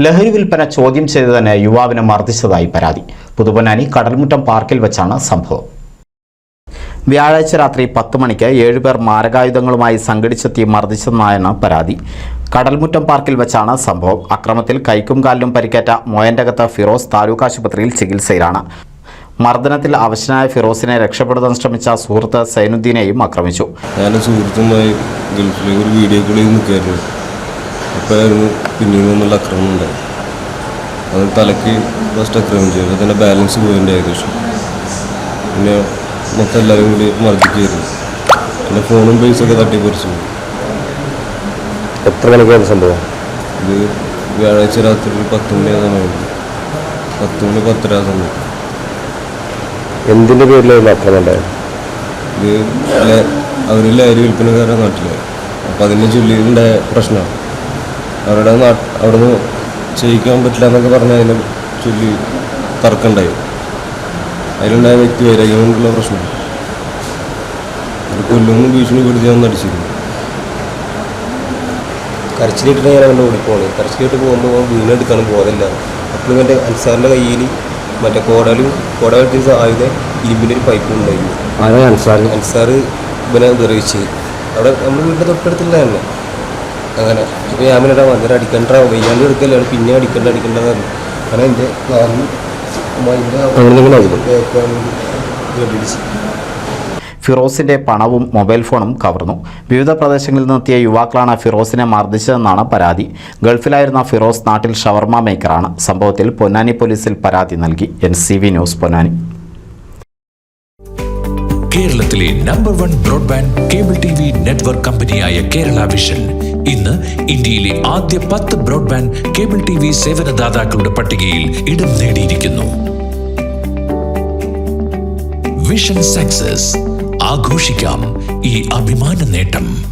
ലഹരി വിൽപ്പന ചോദ്യം ചെയ്തതിന് യുവാവിനെ മർദ്ദിച്ചതായി പരാതി. പുതുപൊന്നാനി കടൽമുറ്റം പാർക്കിൽ വെച്ചാണ് സംഭവം. വ്യാഴാഴ്ച രാത്രി പത്ത് മണിക്ക് ഏഴുപേർ മാരകായുധങ്ങളുമായി സംഘടിച്ചെത്തി മർദ്ദിച്ചതെന്നായാണ് പരാതി. കടൽമുറ്റം പാർക്കിൽ വെച്ചാണ് സംഭവം. അക്രമത്തിൽ കൈക്കും കാലിലും പരിക്കേറ്റ മോയന്റകത്ത് ഫിറോസ് താലൂക്ക് ആശുപത്രിയിൽ ചികിത്സയിലാണ്. മർദ്ദനത്തിൽ അവശനായ ഫിറോസിനെ രക്ഷപ്പെടുത്താൻ ശ്രമിച്ച സുഹൃത്ത് സൈനുദ്ദീനെയും ആക്രമിച്ചു. ഞാൻ സുഹൃത്തുമായി ഗൾഫിലെ ഒരു വീഡിയോ കോളിൽ നിൽക്കുകയായിരുന്നു. അപ്പോഴായിരുന്നു പിന്നീട് നിന്നുള്ള അക്രമം ഉണ്ടായി അത് തലയ്ക്ക് ഫസ്റ്റ് അക്രമം ചെയ്തു. അതിന്റെ ബാലൻസ് പോയിന്റെ ഏകദേശം. പിന്നെ മൊത്തം എല്ലാവരും കൂടി മർദ്ദിക്കുകയായിരുന്നു. പിന്നെ ഫോണും പൈസയൊക്കെ തട്ടിപ്പറിച്ചു എത്ര മണിക്കാണ് സംഭവം? ഇത് വ്യാഴാഴ്ച രാത്രി ഒരു പത്ത് മണി ആ സമയത്ത് പത്ത് മണി പത്തര ആ എന്തിന്റെ പേരിലായിരുന്നു അക്രമം ഉണ്ടായത്? ഇത് അവർ ലഹരി വിൽപ്പനക്കാരുടെ നാട്ടിലായി അപ്പോൾ അതിനെ ചൊല്ലിയിട്ടുണ്ടായ പ്രശ്നമാണ്. അവരുടെ നാട്ട് അവിടുന്ന് ചെയ്യിക്കാൻ പറ്റില്ല എന്നൊക്കെ പറഞ്ഞ് അതിനെ ചൊല്ലി തർക്കമുണ്ടായി. അതിലുണ്ടായ വ്യക്തി വൈരാഗ്യം കൊണ്ടുള്ള പ്രശ്നം അത് ഭീഷണി ഭീഷണിപ്പെടുത്തി ഞാൻ നടിച്ചിരുന്നു കരച്ചിലിട്ടിട്ട് ഞാൻ അവന്റെ ഓടിപ്പോണ് കരച്ചിലിട്ട് പോകുമ്പോൾ വീണെടുക്കാനും ബോധമില്ല അപ്പോഴും എന്റെ അൻസാറിന്റെ കയ്യിൽ മറ്റേ കോടലും കോട ആയുധ ഇരുമ്പിന്റെ ഒരു പൈപ്പ് ഉണ്ടായിരുന്നു. അൻസാർ അൻസാർ ഇവനെ ഉപദ്രവിച്ച്. അവിടെ നമ്മുടെ വീടിന്റെ തൊട്ടടുത്തുള്ള തന്നെ. അങ്ങനെ. ഇപ്പോൾ ഞാൻ പിന്നെ വന്നിട്ട് അടിക്കണ്ട വയ്യാണ്ട് എടുക്കലാണ് പിന്നെ അടിക്കണ്ട അടിക്കണ്ടെന്ന് പറഞ്ഞു. കാരണം എന്റെ കാരണം അങ്ങനെ ഫിറോസിന്റെ പണവും മൊബൈൽ ഫോണും കവർന്നു. വിവിധ പ്രദേശങ്ങളിൽ നിന്നെത്തിയ യുവാക്കളാണ് ഫിറോസിനെ മർദ്ദിച്ചതെന്നാണ് പരാതി. ഗൾഫിലായിരുന്ന ഫിറോസ് നാട്ടിൽ ഷവർമ മേക്കറാണ്. സംഭവത്തിൽ പൊന്നാനി പോലീസിൽ പരാതി നൽകി. N C V news Ponnani. കേരളത്തിലെ number one broadband cable T V network കമ്പനിയായ കേരള വിഷൻ ഇന്ന് ഇന്ത്യയിലെ ആദ്യ പത്ത് ബ്രോഡ്ബാൻഡ് കേബിൾ ടി വി സേവനദാതാക്കളുടെ പട്ടികയിൽ ഇടം നേടിയിരിക്കുന്നു. വിഷൻ സക്സസ് ആഘോഷിക്കാം ഈ അഭിമാന നേട്ടം.